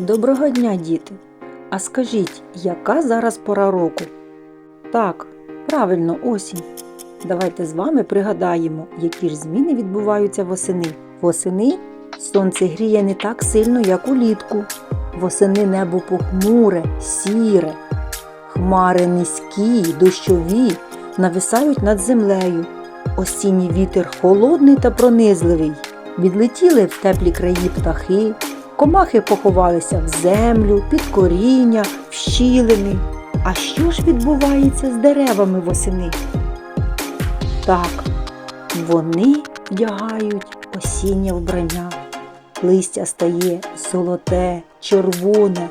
Доброго дня, діти! А скажіть, яка зараз пора року? Так, правильно, осінь. Давайте з вами пригадаємо, які ж зміни відбуваються восени. Восени сонце гріє не так сильно, як улітку. Восени небо похмуре, сіре. Хмари низькі, дощові нависають над землею. Осінній вітер холодний та пронизливий. Відлетіли в теплі краї птахи, комахи поховалися в землю, під коріння, в щілини. А що ж відбувається з деревами восени? Так, вони вдягають осіннє вбрання. Листя стає золоте, червоне,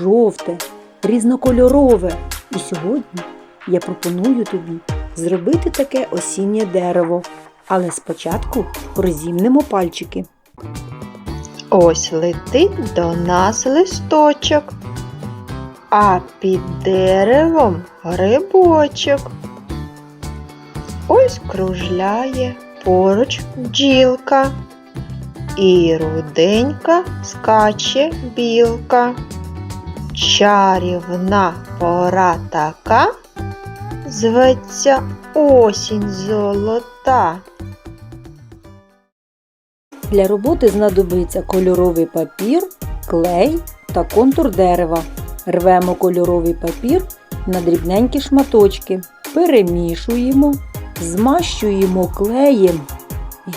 жовте, різнокольорове. І сьогодні я пропоную тобі зробити таке осіннє дерево. Але спочатку розімнемо пальчики. Ось летить до нас листочок, а під деревом грибочок. Ось кружляє поруч бджілка, і руденька скаче білка. Чарівна пора така, зветься осінь золота. Для роботи знадобиться кольоровий папір, клей та контур дерева. Рвемо кольоровий папір на дрібненькі шматочки, перемішуємо, змащуємо клеєм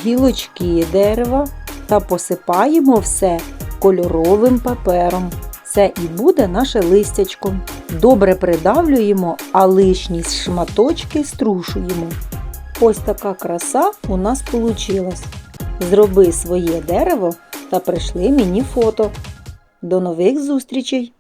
гілочки дерева та посипаємо все кольоровим папером. Це і буде наше листячко. Добре придавлюємо, а лишні шматочки струшуємо. Ось така краса у нас вийшла. Зроби своє дерево та прийшли мені фото. До нових зустрічей!